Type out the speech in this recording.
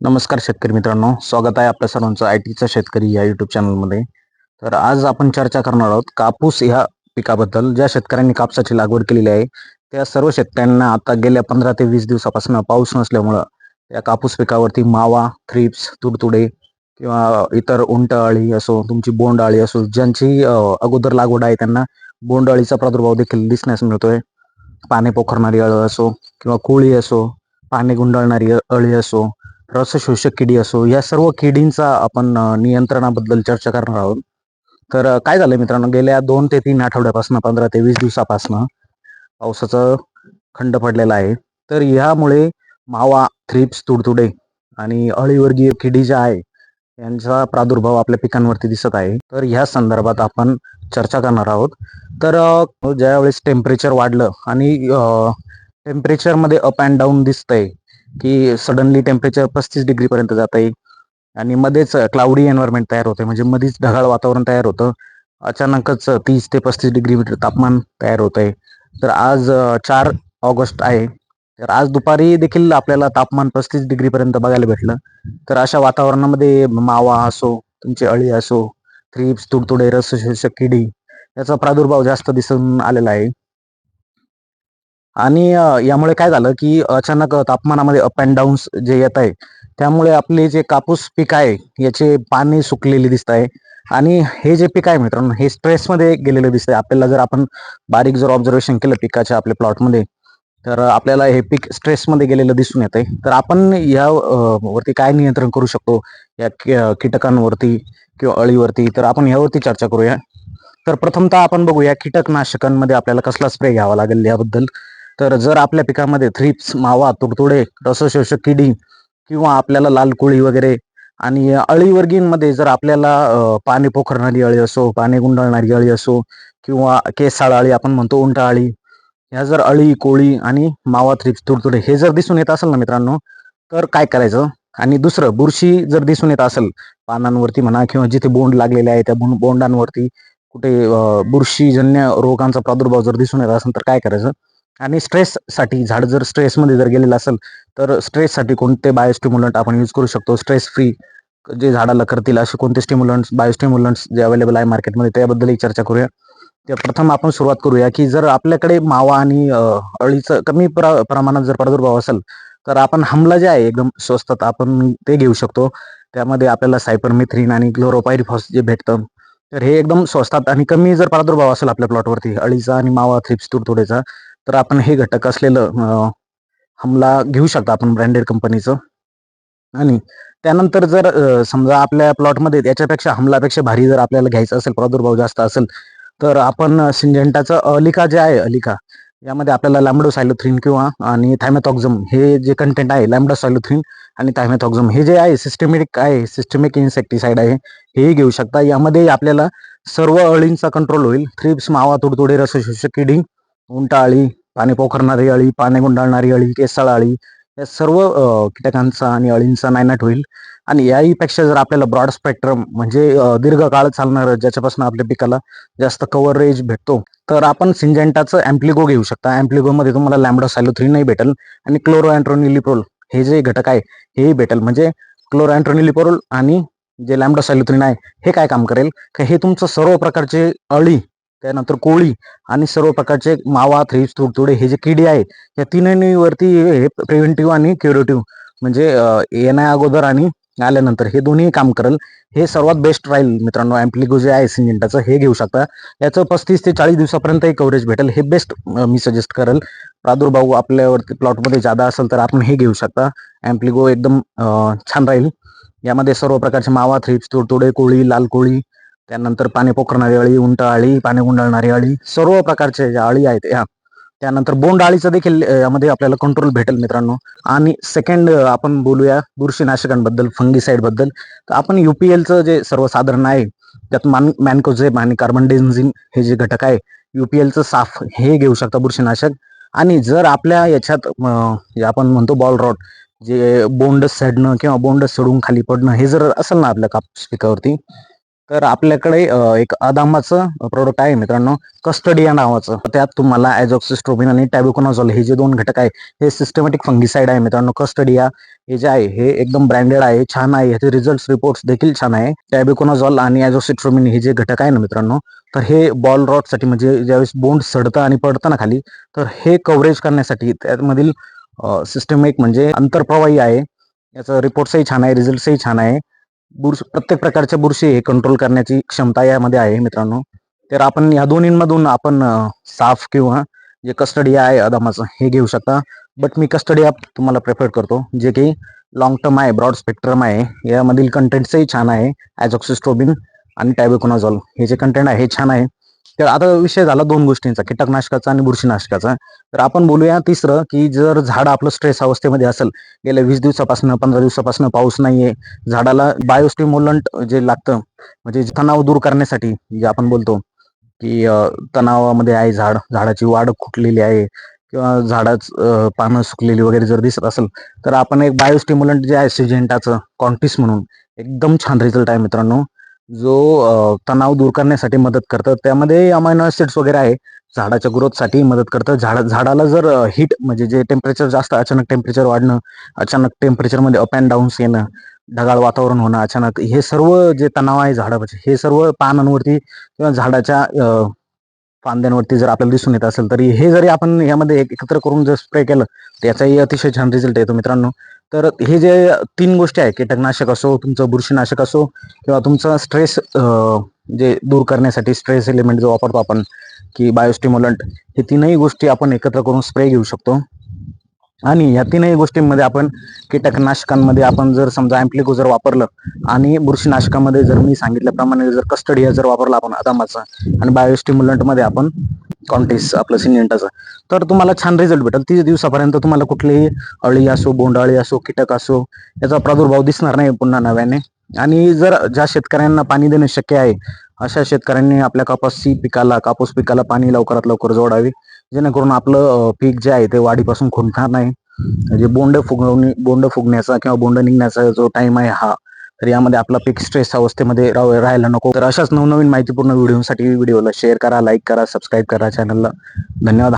नमस्कार शेतकरी मित्रांनो स्वागत आहे आपल्या सर्वांचं आय टीचा शेतकरी या युट्यूब चॅनलमध्ये तर आज आपण चर्चा करणार आहोत कापूस ह्या पिकाबद्दल. ज्या शेतकऱ्यांनी कापसाची लागवड केलेली आहे त्या सर्व शेतकऱ्यांना आता गेल्या पंधरा ते वीस दिवसापासून पाऊस नसल्यामुळं या कापूस पिकावरती मावा थ्रिप्स तुडतुडे किंवा इतर उंट अळी असो तुमची बोंडअळी असो ज्यांची अगोदर लागवड आहे त्यांना बोंडअळीचा प्रादुर्भाव देखील दिसण्यास मिळतोय. पाने पोखरणारी अळ असो किंवा कोळी असो पाने गुंडाळणारी अळी असो रसशोषक किडी असो या सर्व किडींचा आपण नियंत्रणाबद्दल चर्चा करणार आहोत. तर काय झालं मित्रांनो गेल्या दोन ते तीन आठवड्यापासून पंधरा ते वीस दिवसापासून पावसाचं खंड पडलेला आहे. तर ह्यामुळे मावा थ्रिप्स तुडतुडे आणि अळीवर्गीय किडी ज्या आहे यांचा प्रादुर्भाव आपल्या पिकांवरती दिसत आहे. तर ह्या संदर्भात आपण चर्चा करणार आहोत. तर ज्यावेळेस टेम्परेचर वाढलं आणि टेम्परेचरमध्ये अप अँड डाऊन दिसतंय की सडनली टेम्परेचर पस्तीस डिग्री पर्यंत जात आहे. आणि मध्येच क्लाउडी एन्व्हायरमेंट तयार होते. म्हणजे मध्येच ढगाळ वातावरण तयार होतं. अचानकच तीस ते पस्तीस डिग्री मीटर तापमान तयार होत आहे तर आज चार ऑगस्ट आहे. तर आज दुपारी देखील आपल्याला तापमान पस्तीस डिग्री पर्यंत बघायला भेटलं. तर अशा वातावरणामध्ये मावा असो तुमची अळी असो थ्रिप्स तुडतुडे रस किडी याचा प्रादुर्भाव जास्त दिसून आलेला आहे. आणि यामुळे काय झालं की अचानक तापमानामध्ये अप अँड डाऊन्स जे येत आहे त्यामुळे आपले जे कापूस पीक आहे याचे पाने सुकलेले दिसत आहे. आणि हे जे पीक आहे मित्रांनो हे स्ट्रेसमध्ये गेलेलं दिसतंय. आपल्याला जर आपण बारीक जर ऑब्झर्वेशन केलं पिकाच्या आपल्या प्लॉटमध्ये तर आपल्याला हे पीक स्ट्रेसमध्ये गेलेलं दिसून येत आहे तर आपण या वरती काय नियंत्रण करू शकतो? या कीटकांवरती किंवा अळीवरती? तर आपण यावरती चर्चा करूया. तर प्रथमतः आपण बघूया कीटकनाशकांमध्ये आपल्याला कसला स्प्रे घ्यावा लागेल याबद्दल. तर जर आपल्या पिकामध्ये थ्रिप्स मावा तुडतुडे रसशोषक किडी किंवा आपल्याला लाल कोळी वगैरे आणि अळीवर्गींमध्ये जर आपल्याला पाणी पाने पोखरणारी अळी असो पाने गुंडाळणारी अळी असो किंवा केसाळ अळी आपण म्हणतो उंटा अळी ह्या जर अळी कोळी आणि मावा थ्रिप्स तुडतुडे हे जर दिसून येत असेल ना मित्रांनो तर काय करायचं? आणि दुसरं बुरशी जर दिसून येत असेल पानांवरती म्हणा किंवा जिथे बोंड लागलेले आहे त्या बोंड- बोंडांवरती कुठे बुरशीजन्य रोगांचा प्रादुर्भाव जर दिसून येत असेल तर काय करायचं? आणि स्ट्रेससाठी झाड जर स्ट्रेसमध्ये जर गेलेलं असेल तर स्ट्रेससाठी कोणते बायोस्टिम्युलंट आपण यूज करू शकतो? स्ट्रेस फ्री जे झाडाला करतील असे कोणते स्टिम्युलंट्स बायोस्टिम्युलंट्स जे अवेलेबल आहे मार्केटमध्ये त्याबद्दलही चर्चा करूया. तर प्रथम आपण सुरुवात करूया की जर आपल्याकडे मावा आणि अळीचं कमी प्र- प्रमाणात जर प्रादुर्भाव असेल तर आपण हमला जे आहे एकदम स्वस्तात आपण ते घेऊ शकतो. त्यामध्ये आपल्याला सायपरमिथ्रीन आणि क्लोरोपायरिफॉस जे भेटतं तर हे एकदम स्वस्तात आणि कमी जर प्रादुर्भाव असेल आपल्या प्लॉटवरती अळीचा आणि मावा थ्रिप्स तुडतुडेचा तर आपण हे घटक असलेलं हमला घेऊ शकता आपण ब्रँडेड कंपनीचं. आणि त्यानंतर जर समजा आपल्या प्लॉटमध्ये त्याच्यापेक्षा हमलापेक्षा भारी जर आपल्याला घ्यायचं असेल प्रादुर्भाव जास्त असेल तर आपण सिंजेंटाचं अलिका जे आहे अलिका यामध्ये आपल्याला लॅम्बडोसायलोथ्रिन किंवा आणि थायमॅथॉक्झम हे जे कंटेंट आहे लॅम्बडोसायलोथ्रिन आणि थायमॅथॉक्झम हे जे आहे सिस्टमॅटिक आहे सिस्टमिक इन्सेक्टिसाइड आहे हेही घेऊ शकता. यामध्ये आपल्याला सर्व अळींचा कंट्रोल होईल. थ्रिप्स मावा तुडतुडे रसशोषक किडिंग उंटा अळी पाने पोखरणारी अळी पाने गुंडाळणारी अळी केसाळ अळी या सर्व कीटकांचा आणि अळींचा नायनाट होईल. आणि याहीपेक्षा जर आपल्याला ब्रॉड स्पेक्ट्रम म्हणजे दीर्घकाळ चालणार ज्याच्यापासून आपल्या पिकाला जास्त कव्हरेज भेटतो तर आपण सिंजेंटाचं अँप्लिगो घेऊ शकता. अँप्लिगोमध्ये तुम्हाला लॅम्बडो नाही भेटेल आणि क्लोरो अँट्रोनिलिप्रोल हे जे घटक आहे हेही भेटेल. म्हणजे क्लोरो अँट्रोनिलिप्रोल आणि जे लॅम्बडो सायलोथ्रीन आहे हे काय काम करेल? का हे तुमचं सर्व प्रकारचे अळी त्यानंतर कोळी आणि सर्व प्रकारचे मावा थ्रीप्स तुडतुडे हे जे किडे आहे या तिन्हीवरती हे प्रिव्हेंटिव्ह आणि क्युरेटिव्ह म्हणजे येण्या अगोदर आणि आल्यानंतर हे दोन्ही काम करेल. हे सर्वात बेस्ट राहील मित्रांनो अँप्लिगो जे आहे सिंजेंटाचं हे घेऊ शकता. याचं पस्तीस ते चाळीस दिवसापर्यंत कव्हरेज भेटेल. हे बेस्ट मी सजेस्ट करेल. प्रादुर्भाव आपल्यावरती प्लॉटमध्ये जादा असेल तर आपण हे घेऊ शकता. अँप्लिगो एकदम छान राहील. यामध्ये सर्व प्रकारचे मावा थ्रिप्स तुडतुडे कोळी लाल कोळी त्यानंतर पाणी पोखरणारी अळी उंट अळी पाणी गुंडाळणारी अळी सर्व प्रकारचे ज्या अळी आहेत ह्या त्यानंतर बोंड अळीचं देखील यामध्ये आपल्याला कंट्रोल भेटेल मित्रांनो. आणि सेकंड आपण बोलूया बुरशीनाशकांबद्दल फंगीसाईडबद्दल. तर आपण युपीएलचं जे सर्वसाधारण आहे त्यात मान मॅनकोझेब आणि कार्बन डेन्झिन हे जे घटक आहे युपीएलचं साफ हे घेऊ शकता बुरशीनाशक. आणि जर आपल्या याच्यात आपण म्हणतो बॉल रॉड जे बोंड सडणं किंवा बोंड सडून खाली पडणं हे जर असेल ना आपल्या कापूस पिकावरती तर आपल्याकडे एक अदामाचं प्रोडक्ट आहे मित्रांनो कस्टडिया नावाचं. त्यात तुम्हाला ॲझॉक्सिस्ट्रोबिन आणि टॅबिकोनाझॉल हे जे दोन घटक आहे हे सिस्टमॅटिक फंगिसाईड आहे मित्रांनो. कस्टडिया हे जे आहे हे एकदम ब्रँडेड आहे छान आहे. ह्याचे रिझल्ट रिपोर्ट्स देखील छान आहे. टॅबिकोनाझॉल आणि ॲझॉक्सिस्ट्रोबिन हे जे घटक आहे ना मित्रांनो तर हे बॉल रॉडसाठी म्हणजे ज्यावेळेस बोंड सडतं आणि पडतं ना खाली तर हे कव्हरेज करण्यासाठी त्यामधील सिस्टमिक म्हणजे अंतरप्रवाही आहे. याचं रिपोर्ट्सही छान आहे रिझल्ट्सही छान आहे. बुरश प्रत्येक प्रकारच्या बुरशी हे कंट्रोल करण्याची क्षमता यामध्ये आहे मित्रांनो. तर आपण या दोन्हींमधून आपण साफ किंवा जे कस्टडी आहे अदामाचं हे घेऊ शकता. बट मी कस्टडिया तुम्हाला प्रेफर करतो जे की लॉंग टर्म आहे ब्रॉड स्पेक्ट्रम आहे. यामधील कंटेंटचंही छान आहे. ॲझॉक्सिस्ट्रोबिन आणि टायबेकोनाझॉल हे जे कंटेंट आहे हे छान आहे. तर आता विषय झाला दोन गोष्टींचा कीटकनाशकाचा आणि बुरशीनाशकाचा. तर आपण बोलूया तिसरं की जर झाड आपलं स्ट्रेस अवस्थेमध्ये असेल गेल्या वीस दिवसापासून पंधरा दिवसापासून पाऊस नाहीये झाडाला बायोस्टिम्युलंट जे लागतं म्हणजे तणाव दूर करण्यासाठी जे आपण बोलतो की तणावामध्ये आहे झाड झाडाची वाढ खुटलेली आहे किंवा झाडाच पानं सुकलेली वगैरे जर दिसत असेल तर आपण एक बायोस्टिम्युलंट जे आहे सिजेंटाचं कॉन्टिस म्हणून एकदम छान रिझल्ट आहे मित्रांनो. जो तणाव दूर करण्यासाठी मदत करतं. त्यामध्ये अमायनो ऍसिड्स वगैरे आहे. झाडाच्या ग्रोथसाठी मदत करतं. झाड झाडाला जर हिट म्हणजे जे टेम्परेचर जास्त अचानक टेम्परेचर वाढणं अचानक टेम्परेचरमध्ये अप अँड डाऊन्स येणं ढगाळ वातावरण होणं अचानक हे सर्व जे तणाव आहे झाडाचे हे सर्व पानांवरती किंवा झाडाच्या फांद्यांवरती जर आपल्याला दिसून येत असेल तरी हे जरी आपण यामध्ये एकत्र करून जर स्प्रे केलं तर याचाही अतिशय छान रिझल्ट येतो मित्रांनो. तर हे जे तीन गोष्टी आहे कीटकनाशक असो तुमचं बुरशीनाशक असो किंवा तुमचं स्ट्रेस जे दूर करण्यासाठी स्ट्रेस एलिमेंट जो वापरतो आपण की बायोस्टिम्युलंट हे तीनही गोष्टी आपण एकत्र करून स्प्रे घेऊ शकतो. आणि या तीनही गोष्टींमध्ये आपण कीटकनाशकांमध्ये आपण जर समजा अँप्लिको जर वापरलं आणि बुरशीनाशकामध्ये जर मी सांगितल्याप्रमाणे जर कस्टडिया जर वापरला आपण अदामाचा आणि बायोस्टिम्युलंटमध्ये आपण कॉन्टिस आपलं सिनियंटाचं तर तुम्हाला छान रिझल्ट भेटेल. तीस दिवसापर्यंत तुम्हाला कुठलीही अळी असो बोंडाळी असो कीटक असो याचा प्रादुर्भाव दिसणार नाही पुन्हा नव्याने. आणि जर ज्या शेतकऱ्यांना पाणी देणे शक्य आहे अशा शेतकऱ्यांनी आपल्या कापासी पिकाला कापूस पिकाला पाणी लवकरात लवकर जोडावे. जेणेकरून आपलं पीक जे आहे ते वाढीपासून खुंटणार नाही. म्हणजे बोंड फुगवणे बोंड फुगण्याचा किंवा बोंड निघण्याचा जो टाइम आहे हा तर यामध्ये आपला पीक स्ट्रेस अवस्थेमध्ये राहायला नको. तर अशाच नवनवीन माहितीपूर्ण व्हिडिओसाठी व्हिडिओला शेअर करा लाईक करा सबस्क्राईब करा चॅनलला धन्यवाद.